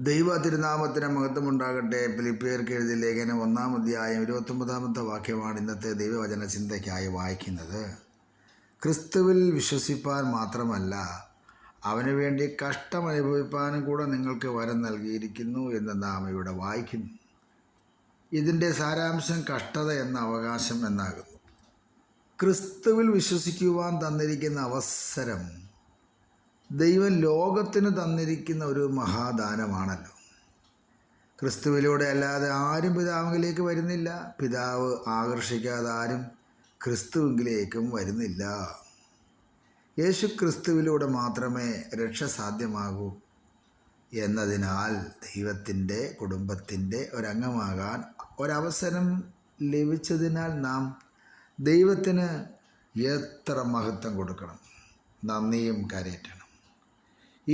ദൈവ തിരുനാമത്തിന് മഹത്വമുണ്ടാകട്ടെ. ഫിലിപ്പിയർക്ക് എഴുതിയ ലേഖനം ഒന്നാം അധ്യായം ഇരുപത്തൊമ്പതാമത്തെ വാക്യമാണ് ഇന്നത്തെ ദൈവവചന ചിന്തയ്ക്കായി വായിക്കുന്നത്. ക്രിസ്തുവിൽ വിശ്വസിപ്പാൻ മാത്രമല്ല അവന് വേണ്ടി കഷ്ടം അനുഭവിപ്പാനും കൂടെ നിങ്ങൾക്ക് വരം നൽകിയിരിക്കുന്നു എന്ന് നാം ഇവിടെ വായിക്കുന്നു. ഇതിന്റെ സാരാംശം കഷ്ടത എന്ന അവകാശം എന്നാകുന്നു. ക്രിസ്തുവിൽ വിശ്വസിക്കുവാൻ തന്നിരിക്കുന്ന അവസരം ദൈവം ലോകത്തിന് തന്നിരിക്കുന്ന ഒരു മഹാദാനമാണല്ലോ. ക്രിസ്തുവിലൂടെ അല്ലാതെ ആരും പിതാവിലേക്ക് വരുന്നില്ല. പിതാവ് ആകർഷിക്കാതെ ആരും ക്രിസ്തുവിലേക്കും വരുന്നില്ല. യേശു ക്രിസ്തുവിലൂടെ മാത്രമേ രക്ഷ സാധ്യമാകൂ എന്നതിനാൽ ദൈവത്തിന്റെ കുടുംബത്തിന്റെ ഒരംഗമാകാൻ ഒരവസരം ലഭിച്ചതിനാൽ നാം ദൈവത്തിന് എത്ര മഹത്വം കൊടുക്കണം. നന്ദിയും കരയറ്റണം.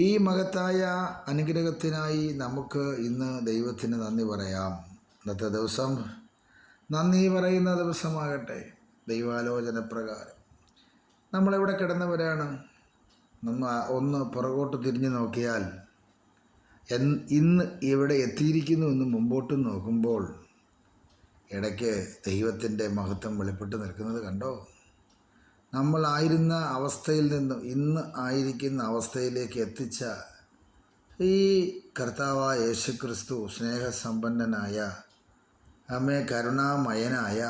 ഈ മഹത്തായ അനുഗ്രഹത്തിനായി നമുക്ക് ഇന്ന് ദൈവത്തിന് നന്ദി പറയാം. ഇന്നത്തെ ദിവസം നന്ദി പറയുന്ന ദിവസമാകട്ടെ ദൈവാലോചന പ്രകാരം നമ്മളെവിടെ കിടന്നവരാണ്? നമ്മ ഒന്ന് പുറകോട്ട് തിരിഞ്ഞു നോക്കിയാൽ ഇന്ന് ഇവിടെ എത്തിയിരിക്കുന്നു എന്ന് മുമ്പോട്ട് നോക്കുമ്പോൾ ഇടയ്ക്ക് ദൈവത്തിന്റെ മഹത്വം വെളിപ്പെട്ട് നിൽക്കുന്നത് കണ്ടോ? നമ്മളായിരുന്ന അവസ്ഥയിൽ നിന്നും ഇന്ന് ആയിരിക്കുന്ന അവസ്ഥയിലേക്ക് എത്തിച്ച ഈ കർത്താവായ യേശു ക്രിസ്തു സ്നേഹസമ്പന്നനായ അമ്മേ കരുണാമയനായ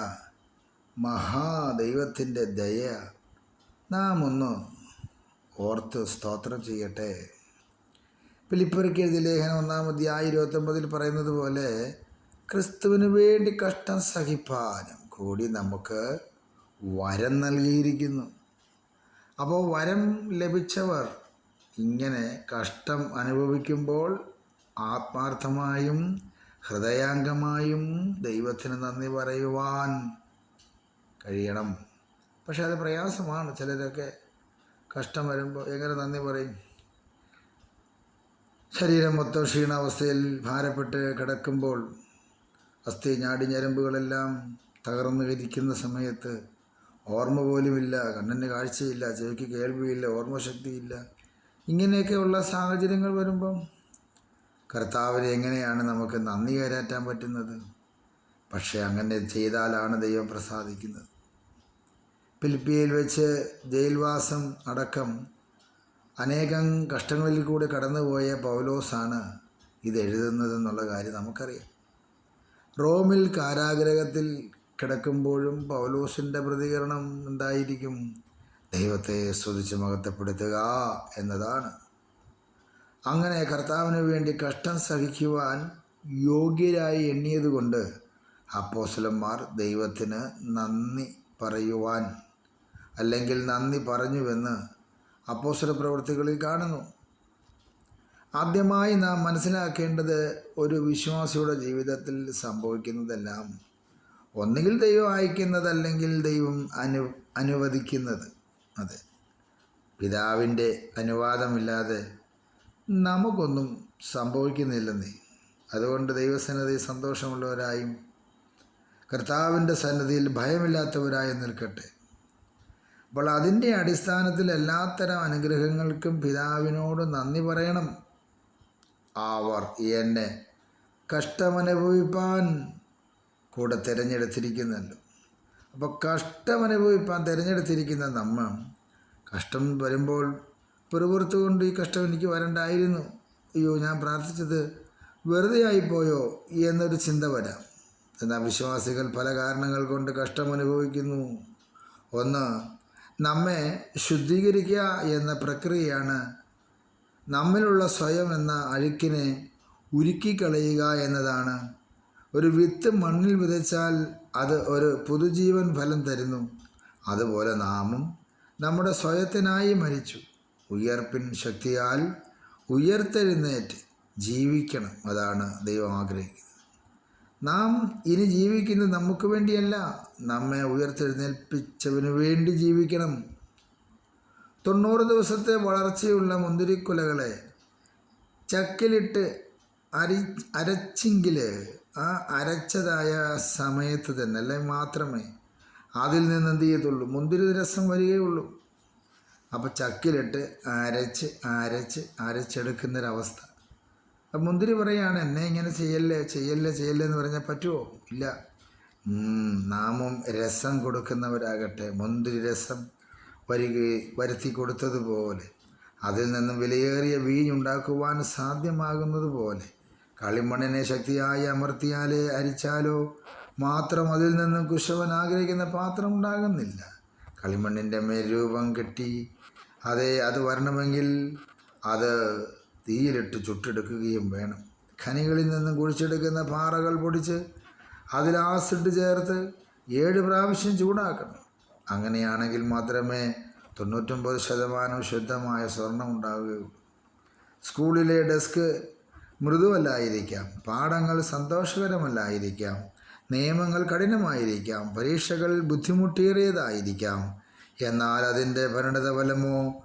മഹാദൈവത്തിന്റെ ദയ നാം ഒന്ന് ഓർത്ത് സ്തോത്രം ചെയ്യട്ടെ. പിലിപ്പുരയ്ക്ക് എഴുതിയ ലേഖനം ഒന്നാം അധ്യായം ഇരുപത്തൊമ്പതിൽ പറയുന്നത് പോലെ ക്രിസ്തുവിന് വേണ്ടി കഷ്ടം സഹിപ്പാനും കൂടി നമുക്ക് വരം നൽകിയിരിക്കുന്നു. അപ്പോൾ വരം ലഭിച്ചവർ ഇങ്ങനെ കഷ്ടം അനുഭവിക്കുമ്പോൾ ആത്മാർത്ഥമായും ഹൃദയാംഗമായും ദൈവത്തിന് നന്ദി പറയുവാൻ കഴിയണം. പക്ഷെ അത് പ്രയാസമാണ്. ചിലരൊക്കെ കഷ്ടം വരുമ്പോൾ എങ്ങനെ നന്ദി പറയും? ശരീരം മൊത്തം ക്ഷീണാവസ്ഥയിൽ ഭാരപ്പെട്ട് കിടക്കുമ്പോൾ അസ്ഥി ഞാടിഞ്ഞരമ്പുകളെല്ലാം തകർന്നു ഇരിക്കുന്ന സമയത്ത് ഓർമ്മ പോലുമില്ല കണ്ണിന് കാഴ്ചയില്ല ചെവിക്ക് കേൾവിയില്ല ഓർമ്മശക്തിയില്ല. ഇങ്ങനെയൊക്കെയുള്ള സാഹചര്യങ്ങൾ വരുമ്പം കർത്താവിനെ എങ്ങനെയാണ് നമുക്ക് നന്ദി കയറ്റാൻ പറ്റുന്നത്? പക്ഷേ അങ്ങനെ ചെയ്താലാണ് ദൈവം പ്രസാദിക്കുന്നത്. ഫിലിപ്പിയയിൽ വെച്ച് ജയിൽവാസം അടക്കം അനേകം കഷ്ടങ്ങളിൽ കൂടി കടന്നുപോയ പൗലോസാണ് ഇത് എഴുതുന്നതെന്നുള്ള കാര്യം നമുക്കറിയാം. റോമിൽ കാരാഗ്രഹത്തിൽ കിടക്കുമ്പോഴും പൗലോസിന്റെ പ്രതികരണം എന്തായിരിക്കും? ദൈവത്തെ സ്തുതിച്ച് മഹത്വപ്പെടുത്തുക എന്നതാണ്. അങ്ങനെ കർത്താവിന് വേണ്ടി കഷ്ടം സഹിക്കുവാൻ യോഗ്യരായി എണ്ണിയതുകൊണ്ട് അപ്പോസലന്മാർ ദൈവത്തിന് നന്ദി പറയുവാൻ അല്ലെങ്കിൽ നന്ദി പറഞ്ഞുവെന്ന് അപ്പോസല പ്രവൃത്തികളിൽ കാണുന്നു. ആദ്യമായി നാം മനസ്സിലാക്കേണ്ടത് ഒരു വിശ്വാസിയുടെ ജീവിതത്തിൽ സംഭവിക്കുന്നതെല്ലാം ഒന്നുകിൽ ദൈവം അയക്കുന്നത് അല്ലെങ്കിൽ ദൈവം അനു അനുവദിക്കുന്നത്. അതെ. പിതാവിന്റെ അനുവാദമില്ലാതെ നമുക്കൊന്നും സംഭവിക്കുന്നില്ലെന്നേ. അതുകൊണ്ട് ദൈവസന്നദ്ധി സന്തോഷമുള്ളവരായും കർത്താവിന്റെ സന്നദ്ധിയിൽ ഭയമില്ലാത്തവരായും നിൽക്കട്ടെ. അപ്പോൾ അതിന്റെ അടിസ്ഥാനത്തിൽ എല്ലാത്തരം അനുഗ്രഹങ്ങൾക്കും പിതാവിനോട് നന്ദി പറയണം. അവർ എന്നെ കഷ്ടമനുഭവിപ്പാൻ കൂടെ തിരഞ്ഞെടുത്തിരിക്കുന്നല്ലോ. അപ്പോൾ കഷ്ടം കഷ്ടമനുഭവിപ്പാൻ തിരഞ്ഞെടുത്തിരിക്കുന്ന നമ്മൾ കഷ്ടം വരുമ്പോൾ പെറുപുറത്തുകൊണ്ട് ഈ കഷ്ടം എനിക്ക് വരണ്ടായിരുന്നു. അയ്യോ ഞാൻ പ്രാർത്ഥിച്ചത് വെറുതെ ആയിപ്പോയോ എന്നൊരു ചിന്ത വരാം. എന്നാൽ വിശ്വാസികൾ പല കാരണങ്ങൾ കൊണ്ട് കഷ്ടം അനുഭവിക്കുന്നു ഒന്ന് നമ്മെ ശുദ്ധീകരിക്കുക എന്ന പ്രക്രിയയാണ് നമ്മിലുള്ള സ്വയം എന്ന അഴുക്കിനെ ഉരുക്കിക്കളയുക എന്നതാണ് ഒരു വിത്ത് മണ്ണിൽ വിതച്ചാൽ അത് ഒരു പുതുജീവൻ ഫലം തരുന്നു. അതുപോലെ നാമും നമ്മുടെ സ്വയത്തിനായി മരിച്ചു. ഉയർപ്പിൻ ശക്തിയാൽ ഉയർത്തെഴുന്നേറ്റ് ജീവിക്കണം അതാണ് ദൈവം ആഗ്രഹിക്കുന്നത്. നാം ഇനി ജീവിക്കുന്നത് നമുക്ക് വേണ്ടിയല്ല നമ്മെ ഉയർത്തെഴുന്നേൽപ്പിച്ചവന് വേണ്ടി ജീവിക്കണം. തൊണ്ണൂറ് ദിവസത്തെ വളർച്ചയുള്ള മുന്തിരിക്കുലകളെ ചക്കിലിട്ട് അരി അരച്ചെങ്കിൽ ആ അരച്ചതായ സമയത്ത് തന്നെ അല്ലെ മാത്രമേ അതിൽ നിന്ന് എന്ത് ചെയ്യത്തുള്ളൂ? മുന്തിരി രസം വരികയുള്ളൂ അപ്പോൾ ചക്കിലിട്ട് അരച്ച് അരച്ച് അരച്ചെടുക്കുന്നൊരവസ്ഥ. അപ്പം മുന്തിരി പറയാണ് എന്നെ ഇങ്ങനെ ചെയ്യല്ലേ ചെയ്യല്ലേ ചെയ്യല്ലേ എന്ന് പറഞ്ഞാൽ പറ്റുമോ ഇല്ല. നാമും രസം കൊടുക്കുന്നവരാകട്ടെ മുന്തിരി രസം വരിക വരുത്തി കൊടുത്തതുപോലെ അതിൽ നിന്നും വിലയേറിയ വീഞ്ഞുണ്ടാക്കുവാൻ സാധ്യമാകുന്നത് പോലെ കളിമണ്ണിനെ ശക്തിയായി അമർത്തിയാലേ അരിച്ചാലോ? മാത്രം അതിൽ നിന്നും കുശവൻ ആഗ്രഹിക്കുന്ന പാത്രം ഉണ്ടാകുന്നില്ല. കളിമണ്ണിന്റെ മേൽ രൂപം കെട്ടി അതെ അത് വരണമെങ്കിൽ അത് തീയിലിട്ട് ചുട്ടെടുക്കുകയും വേണം. ഖനികളിൽ നിന്നും കുഴിച്ചെടുക്കുന്ന പാറകൾ പൊടിച്ച് അതിൽ ആസിഡ് ചേർത്ത് ഏഴ് പ്രാവശ്യം ചൂടാക്കണം. അങ്ങനെയാണെങ്കിൽ മാത്രമേ തൊണ്ണൂറ്റൊമ്പത് ശതമാനം ശുദ്ധമായ സ്വർണം ഉണ്ടാവുകയുള്ളൂ. സ്കൂളിലെ ഡെസ്ക് മൃദുവല്ലായിരിക്കാം. പാഠങ്ങൾ സന്തോഷകരമല്ലായിരിക്കാം. നിയമങ്ങൾ കഠിനമായിരിക്കാം. പരീക്ഷകൾ ബുദ്ധിമുട്ടേറിയതായിരിക്കാം. എന്നാൽ അതിന്റെ പരിണിതഫലമോ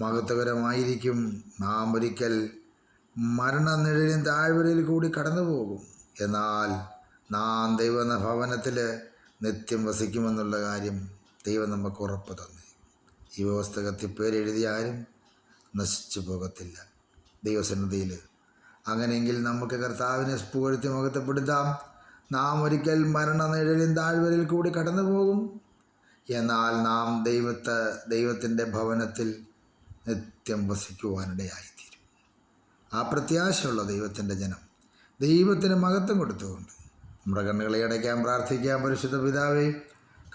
മഹത്വകരമായിരിക്കും. നാം ഒരിക്കൽ മരണനിഴലിൻ താഴ്വരയിൽ കൂടി കടന്നു പോകും എന്നാൽ നാം ദൈവ ഭവനത്തിൽ നിത്യം വസിക്കുമെന്നുള്ള കാര്യം ദൈവം നമുക്ക് ഉറപ്പ് തന്നു. ഈ പുസ്തകത്തിൽ പേരെഴുതിയ ആരും നശിച്ചു പോകത്തില്ല. ദൈവസന്നിധിയിൽ അങ്ങനെയെങ്കിൽ നമുക്ക് കർത്താവിനെ പുകഴ്ത്തി മഹത്വപ്പെടുത്താം നാം ഒരിക്കൽ മരണനിഴലിൻ താഴ്വരയിൽ കൂടി കടന്നു പോകും എന്നാൽ നാം ദൈവത്തെ ദൈവത്തിന്റെ ഭവനത്തിൽ നിത്യം വസിക്കുവാനിടയായിത്തീരും. ആ പ്രത്യാശയുള്ള ദൈവത്തിന്റെ ജനം ദൈവത്തിന് മഹത്വം കൊടുത്തുകൊണ്ട് നമ്മുടെ കണ്ണുകളെ അടയ്ക്കാൻ പ്രാർത്ഥിക്കാൻ പരിശുദ്ധ പിതാവേ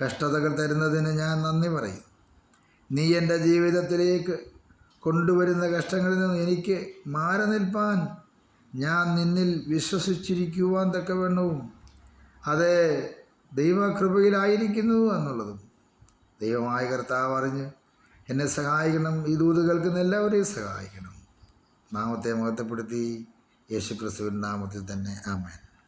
കഷ്ടതകൾ തരുന്നതിന് ഞാൻ നന്ദി പറയും. നീ എന്റെ ജീവിതത്തിലേക്ക് കൊണ്ടുവരുന്ന കഷ്ടങ്ങളിൽ നിന്ന് എനിക്ക് മാറി നിൽപ്പാൻ ഞാൻ നിന്നിൽ വിശ്വസിച്ചിരിക്കുവാൻ തക്കവണ്ണവും. അത് ദൈവകൃപയിലായിരിക്കുന്നു എന്നുള്ളതും. ദൈവമായ കർത്താവ് അറിഞ്ഞ് എന്നെ സഹായിക്കണം ഈ ദൂത് കേൾക്കുന്ന എല്ലാവരെയും സഹായിക്കണം. നാമത്തെ മഹത്വപ്പെടുത്തി യേശുക്രിസ്തുവിൻ നാമത്തിൽ തന്നെ ആമേൻ.